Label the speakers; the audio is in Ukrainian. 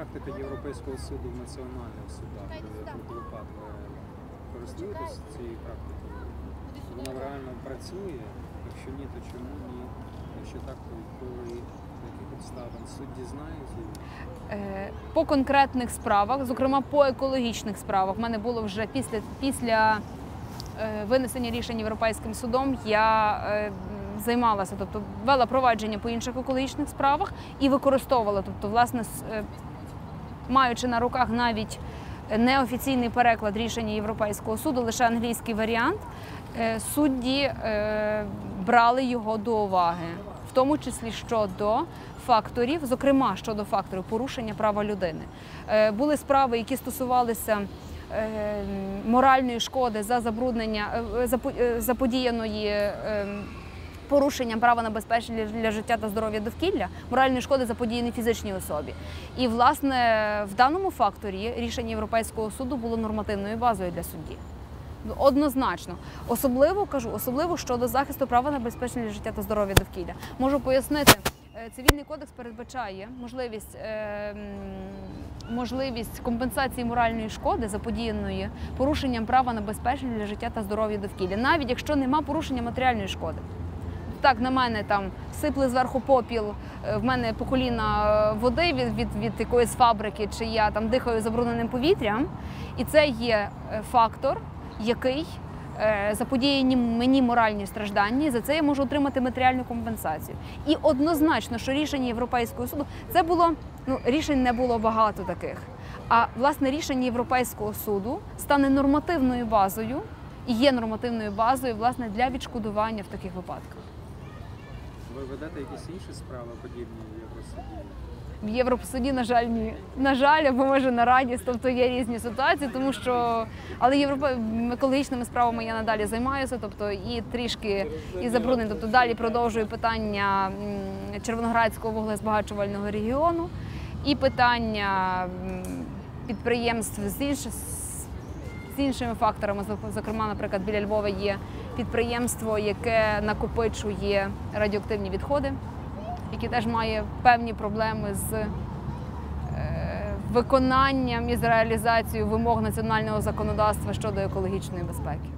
Speaker 1: практика Європейського суду в національних судах е, проти випадку користуєтесь цією практикою? Вона реально працює? Якщо ні, то чому ні? Якщо так, то коли яких обставин?
Speaker 2: Е, По конкретних справах, зокрема по екологічних справах, в мене було вже після, після е, винесення рішень Європейським судом, я е, займалася, тобто вела провадження по інших екологічних справах і використовувала, тобто, власне, маючи на руках навіть неофіційний переклад рішення Європейського суду, лише англійський варіант, е, судді е, брали його до уваги, в тому числі щодо факторів, зокрема щодо факторів порушення права людини. Е, Були справи, які стосувалися моральної шкоди за забруднення запо- заподіяної. Порушенням права на безпечне для життя та здоров'я довкілля, моральної шкоди заподіяні фізичній особі. І, власне, в даному факторі рішення Європейського суду було нормативною базою для судді. Ну, Однозначно, особливо кажу, особливо щодо захисту права на безпечне для життя та здоров'я довкілля. Можу пояснити, е, цивільний кодекс передбачає можливість, е, можливість компенсації моральної шкоди заподіяної порушенням права на безпечне для життя та здоров'я довкілля, навіть якщо нема порушення матеріальної шкоди. Так, на мене там сипли зверху попіл, е, в мене по коліна е, води від, від, від якоїсь фабрики, чи я там дихаю забрудненим повітрям. І це є е, фактор, який заподіє мені моральні страждання, і за це я можу отримати матеріальну компенсацію. І однозначно, що рішення Європейського суду це було ну рішень не було багато таких. А власне рішення Європейського суду стане нормативною базою і є нормативною базою власне для відшкодування в таких випадках.
Speaker 1: Ви ведете якісь інші справи подібні в Євросуді?
Speaker 2: В Європосуді, на жаль, ні. На жаль, або може на радість, тобто є різні ситуації, тому що але європе... екологічними справами я надалі займаюся, тобто і трішки і забруднень. Тобто далі продовжую питання Червоноградського вуглезбагачувального регіону і питання підприємств з інших з іншими факторами. Зокрема, наприклад, біля Львова є підприємство, яке накопичує радіоактивні відходи які теж має певні проблеми з е, виконанням і з реалізацією вимог національного законодавства щодо екологічної безпеки.